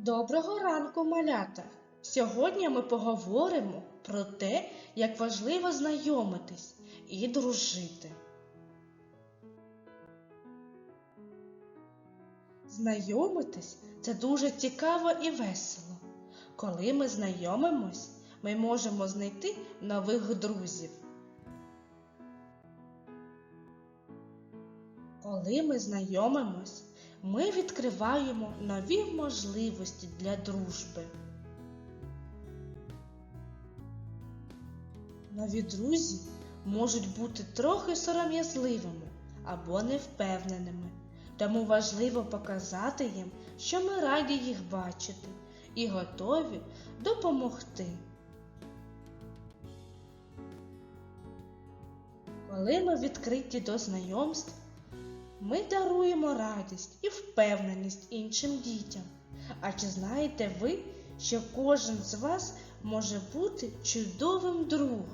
Доброго ранку, малята! Сьогодні ми поговоримо про те, як важливо знайомитись і дружити. Знайомитись це дуже цікаво і весело. Коли ми знайомимось, ми можемо знайти нових друзів. Коли ми знайомимось, ми відкриваємо нові можливості для дружби. Нові друзі можуть бути трохи сором'язливими або невпевненими, тому важливо показати їм, що ми раді їх бачити і готові допомогти. Коли ми відкриті до знайомств, ми даруємо радість і впевненість іншим дітям. А чи знаєте ви, що кожен з вас може бути чудовим другом?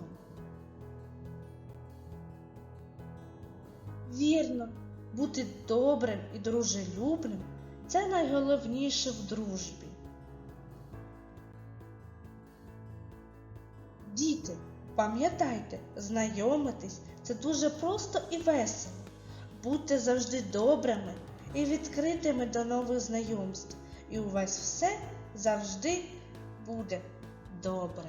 Вірно, бути добрим і дружелюбним це найголовніше в дружбі. Діти, пам'ятайте, знайомитись це дуже просто і весело. Будьте завжди добрими і відкритими до нових знайомств, і у вас все завжди буде добре.